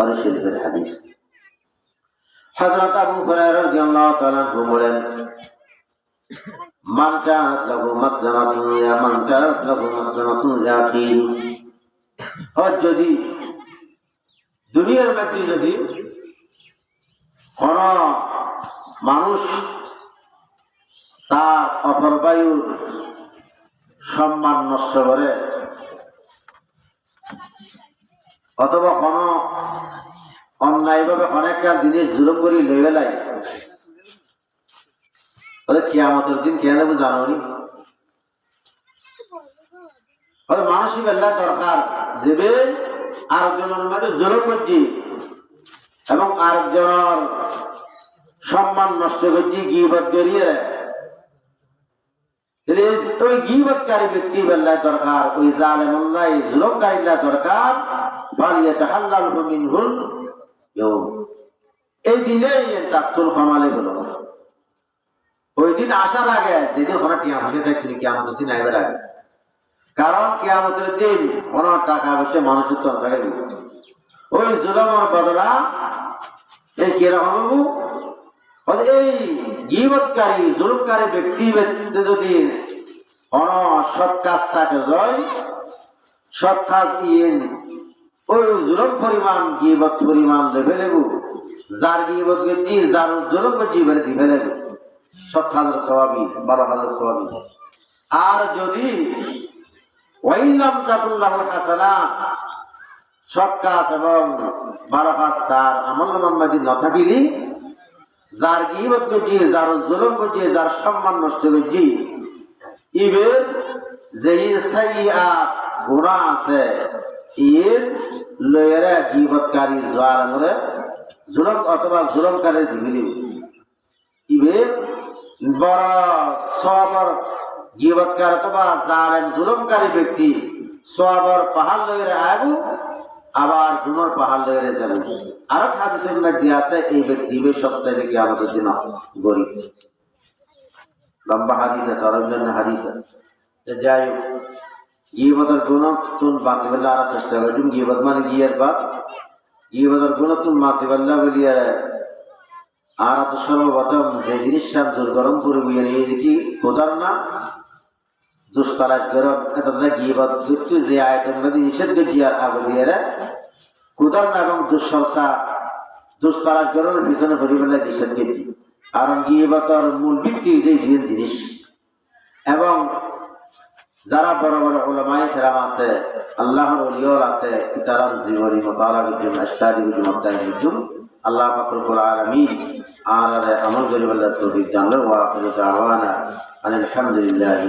বুখারী শরীফের হাদিস। হযরত আবু হুরায়রা রাদিয়াল্লাহু তাআলা বলেন, মান কানাত লাহু ইয়া মান কানাত লাহু আর যদি দুনিয়ার মধ্যে যদি কোন মানুষ তার অপর বায়ুর সম্মান নষ্ট করে অথবা কোন অন্যায়ভাবে অনেকটা জিনিস জুলুম করি লই বেলাই বলে কিয়ামতের দিন কে নেব জানো বলে মানুষই বেলা দরকার যেবে আরেকজনের মাঝে জুলুম করছি এবং আরেকজনের সম্মান নষ্ট করছি, গিবত করিয়ে তাহলে ওই গিবতকারী ব্যক্তি দরকার, ওই দরকার, ফালিয়াতাহাল্লালহু মিনহুল ইয়াউম। এই দিনে খামালে বলো। ওই দিন আসার আগে যেদিন ওখানে টিয়া পয়সা থাকছে কিয়ামতের দিন আইবার আগে। কারণ কিয়ামতের দিন কোন টাকা পয়সা মানুষের তো থাকে ওই জুলমের বদলা এই কীরকম বাবু এই গিবতকারী জুলুমকারী ব্যক্তি যদি কোন সৎ কাজ থাকে, জয়। সৎ কাজ ওই জুলম পরিমাণ গিবত পরিমাণ লেভে লেবু যার গিবত করছি যার জুলম করছি এবারে দিবে লেবু সব হাজার সবাবি বারো হাজার সবাবি আর যদি ওয়াইলাম হাসানা, সৎ কাজ এবং বারো কাজ তার আমল ন থাকিলি যার গিবত করছি যার জুলম করছি যার সম্মান নষ্ট করছি ইবের যে সাইয়া গুণা আছে ইর লয়েরা গিবতকারী জোয়ার আমরে জুলম অথবা জুলমকারী দিবি দিব। ইবে বড় সবর গিবতকার অথবা জালেম জুলমকারী ব্যক্তি সবর পাহাড় লয়েরা আবু আবার গুণর পাহাড় লয়েরে যাবে আরও হাদিসের মধ্যে আছে, এই ব্যক্তি সবচেয়ে কি আমাদের জন্য গরিব। লম্বা হাদিস আছে, আরও জন্য হাদিস আছে। যাই হোক, গিবতের গুণ তুন বাঁচিবেলা আর চেষ্টা করছুন গিবত মানে গিয়ের বাপ? গিবতের গুণ তুন বাঁচিবেলা বলিয়া আর তো সর্বপ্রথম যে জিনিস সব দুর্গরম করবি এই কি কোদার না? দুষ্টালাশ গরম এটা গিবত যে আয়তের মধ্যে নিষেধ আর আগে দিয়ে এবং দুঃসংসা দুষ্টালাশ গরমের পিছনে পরিবেলা নিষেধ করছি কারণ গিবতর মূল ভিত্তি যে জিনিস। এবং যারা বড় বড় ওলামাই ফেরাম আছে, আল্লাহর আছে, ইতারাম জীবনী মতালা বিজুম ইস্তাদি বিজুম আত্মাই বিজুম আল্লাহ ফাকরুল আলমী আর আমল গরিব আল্লাহ তৌফিক জানলো ওয়া আখিরু দাওয়ানা আলহামদুলিল্লাহি